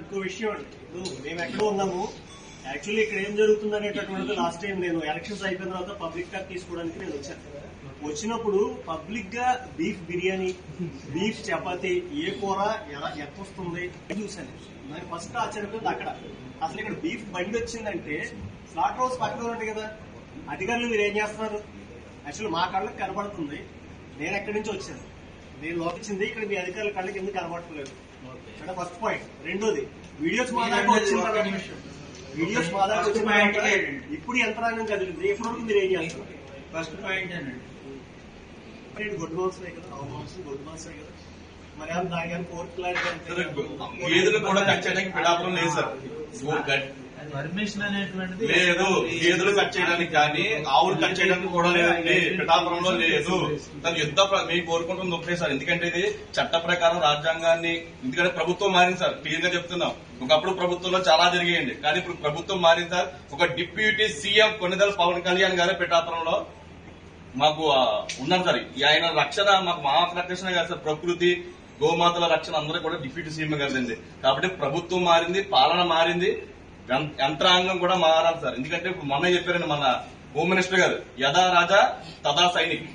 ఇంకో విషయం అండి ఇప్పుడు మేము ఎక్కడో ఉన్నాము? యాక్చువల్లీ ఇక్కడ ఏం జరుగుతుంది అనేటటువంటిది లాస్ట్ టైం నేను ఎలక్షన్స్ అయిపోయిన తర్వాత పబ్లిక్ టాక్ తీసుకోవడానికి నేను వచ్చాను. వచ్చినప్పుడు పబ్లిక్గా బీఫ్ బిర్యానీ బీఫ్ చపాతి ఏ కూర ఎలా ఎంత వస్తుంది? చూసాను నాకు ఫస్ట్ ఆశ్చర్యపోయింది అక్కడ. అసలు ఇక్కడ బీఫ్ బండి వచ్చిందంటే స్లాట్ హౌస్ పక్కన ఉంది కదా అధికారులు మీరు ఏం చేస్తున్నారు? యాక్చువల్లీ మా కళ్ళకి కనబడుతుంది. నేను ఎక్కడి నుంచి వచ్చాను? నేను లోపించింది ఇక్కడ మీ అధికారుల కళ్ళకి ఎందుకు కనబడట్లేదు అంటే ఫస్ట్ పాయింట్. రెండోది వీడియోస్ మా దాకా వచ్చిన తర్వాత. వీడియోస్ మా దాకా వచ్చిన తర్వాత? ఇప్పుడు యంత్రాంగం కదిలింది. ఎప్పటి వరకు మీరు ఏం చేస్తారు? ఫస్ట్ పాయింట్ మరి గుడ్ మాన్సే కదా? హౌ మాన్స్ గుడ్ మాన్సే కదా? మరి ఏమన్నా దాని ఫోర్ క్లారిటీ సార్, గేదెలు కూడా చేయడానికి పిడాపురం లేదు సార్. పర్మిషన్ అనేటువంటిది లేదు గేదెలు కట్ చేయడానికి కానీ ఆవులు కట్ చేయడానికి కూడా లేదండి. పిఠాపురంలో లేదు. దాని యుద్ధ మేము కోరుకుంటుంది ఒకటే సార్. ఎందుకంటే ఇది చట్ట ప్రకారం రాజ్యాంగాన్ని ఎందుకంటే ప్రభుత్వం మారింది సార్. క్లియర్గా చెప్తున్నాం. ఒకప్పుడు ప్రభుత్వంలో చాలా జరిగాయండి. కానీ ఇప్పుడు ప్రభుత్వం మారింది సార్. ఒక డిప్యూటీ సీఎం కొన్నిదల పవన్ కళ్యాణ్ గారు పిఠాపురంలో మాకు ఆ, ఉన్నాం సార్. ఈ ఆయన రక్షణ మాకు మా రక్షణ కాదు సార్. ప్రకృతి గోమాతల రక్షణ అందరూ కూడా డిప్యూటీ సీఎం గారిదండి కాబట్టి ప్రభుత్వం మారింది పాలన మారింది. యంత్రాంగం కూడా మారాలి సార్. ఎందుకంటే ఇప్పుడు మొన్న చెప్పారండి మన హోమ్ మినిస్టర్ గారు యథా రాజా తదా సైనిక్.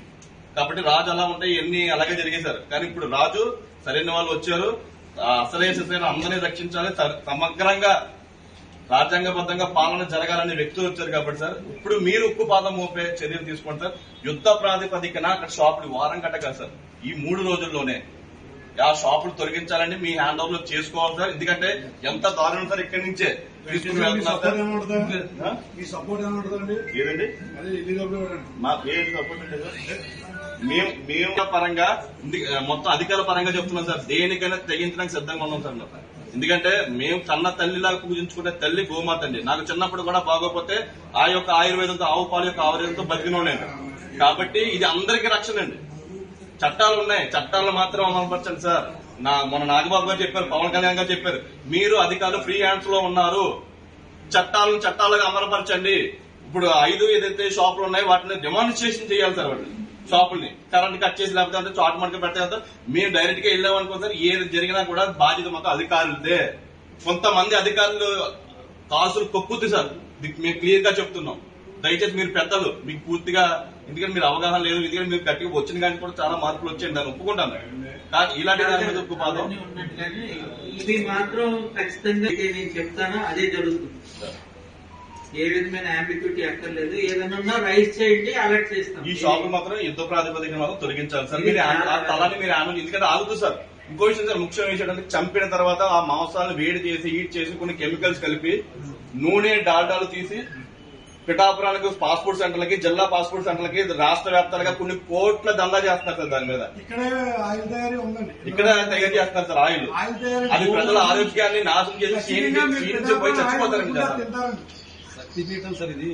కాబట్టి రాజు అలా ఉంటాయి ఇవన్నీ అలాగే జరిగాయి సార్. కానీ ఇప్పుడు రాజు సరైన వాళ్ళు వచ్చారు. అసలే సరైన అందరినీ రక్షించాలి. సమగ్రంగా రాజ్యాంగబద్ధంగా పాలన జరగాలనే వ్యక్తులు వచ్చారు కాబట్టి సార్. ఇప్పుడు మీరు ఉక్కు పాదం మోపే చర్యలు తీసుకోండి సార్. యుద్ధ ప్రాతిపదికన అక్కడ షాపులు వారం కట్టగా సార్. ఈ మూడు రోజుల్లోనే ఆ షాపులు తొలగించాలని మీ హ్యాండ్ ఓవర్లో చేసుకోవాలి సార్. ఎందుకంటే ఎంత దారుణం సార్ ఇక్కడి నుంచే. మీ సపోర్ట్ ఏమంటుందండి ఏదండి? సపోర్ట్ మేము మేము పరంగా మొత్తం అధికార పరంగా చెప్తున్నాం సార్. దేనికైనా తెగించడానికి సిద్ధంగా ఉన్నాం సార్. ఎందుకంటే మేము కన్న తల్లిలాగా పూజించుకునే తల్లి గోమాత అండి. నాకు చిన్నప్పుడు కూడా బాగోపోతే ఆ యొక్క ఆయుర్వేదంతో ఆవు పాలు యొక్క ఆయుర్వేదంతో బతికినోడు నేను. కాబట్టి ఇది అందరికీ రక్షణ అండి. చట్టాలు ఉన్నాయి. చట్టాలను మాత్రం అమలుపరచండి సార్. నా మన నాగబాబు గారు చెప్పారు పవన్ కళ్యాణ్ గారు చెప్పారు మీరు అధికారులు ఫ్రీ హ్యాండ్స్లో ఉన్నారు. చట్టాలను చట్టాలుగా అమలుపరచండి. ఇప్పుడు ఐదు ఏదైతే షాపులు ఉన్నాయో వాటిని డెమాన్స్ట్రేషన్ చేయాలి సార్ వాటిని షాపుల్ని. కరెంట్ కట్ చేసి లేకపోతే అంటే చాట్ మడక పెడితే మేము డైరెక్ట్గా వెళ్ళాం అనుకో సార్ ఏది జరిగినా కూడా బాధ్యత మొత్తం అధికారులదే. కొంతమంది అధికారులు కాసులు కొక్కుద్ది సార్. మేము క్లియర్గా చెప్తున్నాం. దయచేసి మీరు పెద్దలు మీకు పూర్తిగా ఎందుకంటే మీరు అవగాహన లేదు ఎందుకంటే మీరు గట్టిగా వచ్చిన కానీ కూడా చాలా మార్పులు వచ్చాయండి దాన్ని ఒప్పుకుంటాను. కానీ ఇలాంటి దాని మీద ఒప్పుకోదాం ఇది మాత్రం ఖచ్చితంగా నేను చెప్తాను అదే జరుగుతుంది. ఏ విధమైన అంబిక్యూటీ అక్కర్లేదు. ఏదైనా రైస్ చేయండి అలర్ట్ చేస్తాం. ఈ షాప్ మాత్రం యుద్ధ ప్రాతిపదికన మాత్రం తొలగించాలి సార్. మీరు ఆ- తలాన్ని మీరు ఆమె ఎందుకంటే ఆగుతుంది సార్. ఇంకో విషయం సార్ ముఖ్యం అంటే చంపిన తర్వాత ఆ మాంసాలను వేడి చేసి హీట్ చేసి కొన్ని కెమికల్స్ కలిపి నూనె డాల్డాలు తీసి పిఠాపురానికి పాస్పోర్ట్ సెంటర్లకి జిల్లా పాస్పోర్ట్ సెంటర్లకి రాష్ట్ర వ్యాప్తంగా కొన్ని కోట్ల దందా చేస్తున్నారు సార్ దాని మీద. ఇక్కడే ఆయిల్ తయారీ ఉందండి. ఇక్కడ తయారు చేస్తున్నారు సార్ ఆయిల్. అది ప్రజల ఆరోగ్యాన్ని నాశనం చేసి క్షీణించిపోయి చచ్చిపోతారండి శక్తిపీఠం సార్ ఇది.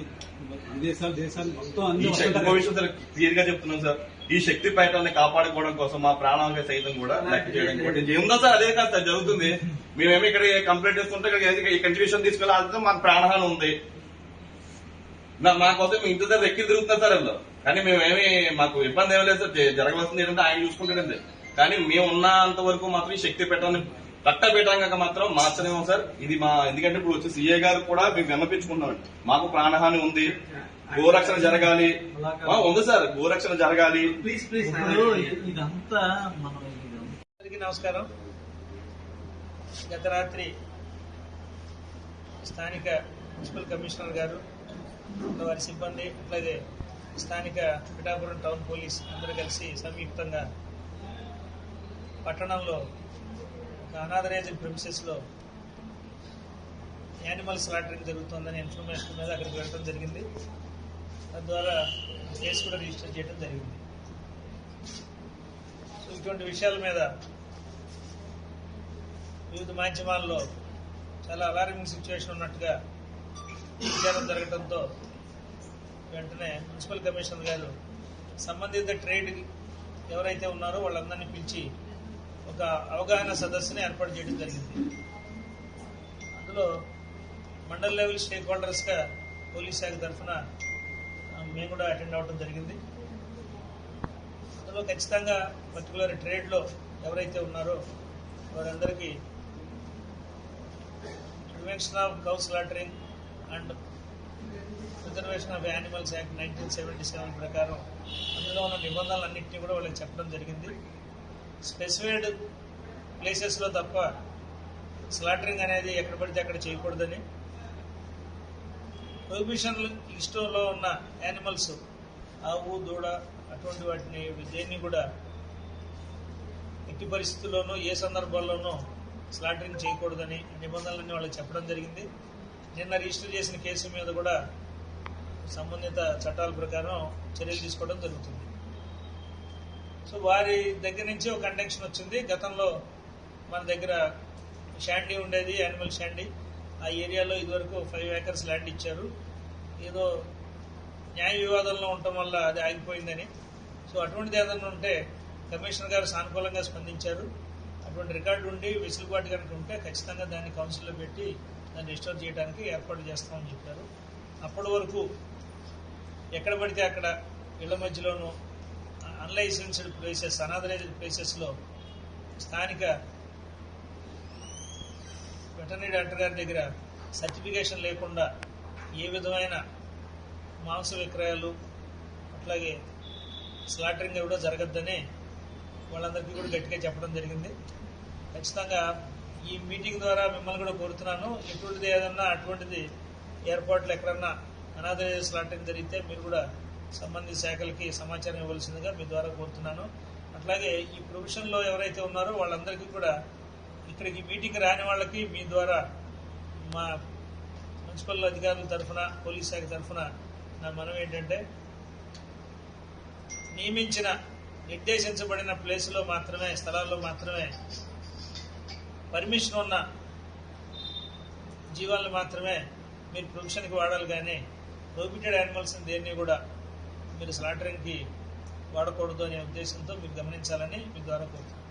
విదేశాలు దేశాలు మొత్తం ఈ అన్ని శక్తి. భవిష్యత్తు సార్. క్లియర్గా చెప్తున్నాం సార్. ఈ శక్తి పీఠాన్ని కాపాడుకోవడం కోసం మా ప్రాణాలకు సైతం కూడా లెక్క చేయడం కూడా ఉందా సార్ అదే కాదు సార్ జరుగుతుంది. మేమేమి ఇక్కడ కంప్లైంట్ చేస్తుంటే ఇక్కడ ఈ కంట్రిబ్యూషన్ తీసుకెళ్ళాలంటే మాకు ప్రాణహాని ఉంది. నా- మా కోసం మీ ఇంటి దగ్గర ఎక్కి తిరుగుతున్నారు సార్ వీళ్ళు కానీ మేమేమి మాకు ఇబ్బంది ఏమీ లేదు సార్. జరగవలసింది ఏంటంటే ఆయన చూసుకుంటాడండి కానీ మేము ఉన్నంత వరకు మాత్రం ఈ శక్తి పీఠాన్ని పట్టపీఠంగా మాత్రం మార్చలేము సార్. ఇది మా ఎందుకంటే ఇప్పుడు వచ్చి సీఏ గారు కూడా మేము విన్నపించుకున్నామండి మాకు ప్రాణహాని ఉంది. గోరక్షణ జరగాలి. ఉంది సార్. గోరక్షణ జరగాలి. ప్లీజ్ ప్లీజ్ ఇదంతా అందరికీ నమస్కారం. గత రాత్రి స్థానిక మున్సిపల్ కమిషనర్ గారు వారి సిబ్బంది అట్లాగే స్థానిక పిఠాపురం టౌన్ పోలీస్ అందరూ కలిసి సంయుక్తంగా పట్టణంలో ఒక అనాథరైజ్డ్ ప్రిమిసెస్లో యానిమల్ స్లాటరింగ్ జరుగుతుందని ఇన్ఫర్మేషన్ మీద అక్కడికి వెళ్ళడం జరిగింది. తద్వారా కేసు కూడా రిజిస్టర్ చేయడం జరిగింది. సో ఇటువంటి విషయాల మీద వివిధ మాధ్యమాల్లో చాలా అలారింగ్ సిచ్యువేషన్ ఉన్నట్టుగా విచారం జరగడంతో వెంటనే మున్సిపల్ కమిషనర్ గారు సంబంధిత ట్రేడ్ ఎవరైతే ఉన్నారో వాళ్ళందరినీ పిలిచి ఒక అవగాహన సదస్సుని ఏర్పాటు చేయడం జరిగింది. అందులో మండల్ లెవెల్ స్టేక్ హోల్డర్స్గా పోలీస్ శాఖ తరఫున మేము కూడా అటెండ్ అవ్వడం జరిగింది. అందులో ఖచ్చితంగా పర్టికులర్ ట్రేడ్లో ఎవరైతే ఉన్నారో వారందరికీ prevention of cow and preservation of animals act nineteen seventy seven ప్రకారం అందులో ఉన్న నిబంధనలన్నింటినీ కూడా వాళ్ళకి చెప్పడం జరిగింది. స్పెసిఫైడ్ ప్లేసెస్లో తప్ప స్లాటరింగ్ అనేది ఎక్కడ పడితే అక్కడ చేయకూడదని. ప్రొహిబిషన్ లిస్టులో ఉన్న యానిమల్స్ ఆవు దూడ అటువంటి వాటిని దేన్ని కూడా ఎట్టి పరిస్థితుల్లోనూ ఏ సందర్భాల్లోనూ స్లాటరింగ్ చేయకూడదని నిబంధనలన్నీ వాళ్ళకి చెప్పడం జరిగింది. నిన్న రిజిస్టర్ చేసిన కేసు మీద కూడా సంబంధిత చట్టాల ప్రకారం చర్యలు తీసుకోవడం జరుగుతుంది. సో వారి దగ్గర నుంచి ఒక కండక్షన్ వచ్చింది. గతంలో మన దగ్గర షాండీ ఉండేది యానిమల్ షాండీ. ఆ ఏరియాలో ఇదివరకు ఫైవ్ ఏకర్స్ ల్యాండ్ ఇచ్చారు. ఏదో న్యాయ వివాదంలో ఉండటం వల్ల అది ఆగిపోయిందని. సో అటువంటిది ఏదైనా ఉంటే కమిషనర్ గారు సానుకూలంగా స్పందించారు. అటువంటి రికార్డు ఉండి వెసులుబాటు కనుక ఉంటే ఖచ్చితంగా దాన్ని కౌన్సిల్లో పెట్టి దాన్ని రిస్టోర్ చేయడానికి ఏర్పాటు చేస్తామని చెప్పారు. అప్పటి వరకు ఎక్కడ పడితే అక్కడ ఇళ్ళ మధ్యలోనూ అన్లైసెన్స్డ్ ప్లేసెస్ అనాథరైజ్డ్ ప్లేసెస్లో స్థానిక వెటర్నరీ డాక్టర్ గారి దగ్గర సర్టిఫికేషన్ లేకుండా ఏ విధమైన మాంస విక్రయాలు అట్లాగే స్లాటరింగ్ కూడా జరగద్దని వాళ్ళందరికీ కూడా గట్టిగా చెప్పడం జరిగింది. ఖచ్చితంగా ఈ మీటింగ్ ద్వారా మిమ్మల్ని కూడా కోరుతున్నాను. ఎటువంటిది ఏదన్నా అటువంటిది ఏర్పాట్లు ఎక్కడన్నా అనాథ లాంటివి జరిగితే మీరు కూడా సంబంధిత శాఖలకి సమాచారం ఇవ్వాల్సిందిగా మీ ద్వారా కోరుతున్నాను. అట్లాగే ఈ ప్రొఫెషన్లో ఎవరైతే ఉన్నారో వాళ్ళందరికీ కూడా ఇక్కడికి మీటింగ్ రాని వాళ్ళకి మీ ద్వారా మా మున్సిపల్ అధికారుల తరఫున పోలీస్ శాఖ తరఫున నా మనం ఏంటంటే నియమించిన నిర్దేశించబడిన ప్లేసులో మాత్రమే స్థలాల్లో మాత్రమే పర్మిషన్ ఉన్న జీవాలను మాత్రమే మీరు ప్రొఫెషన్కి వాడాలి కానీ ప్రొహిబిటెడ్ యానిమల్స్ని దేన్ని కూడా మీరు స్లాటరింగ్కి వాడకూడదు అనే ఉద్దేశంతో మీరు గమనించాలని మీ ద్వారా కోరుతున్నాను.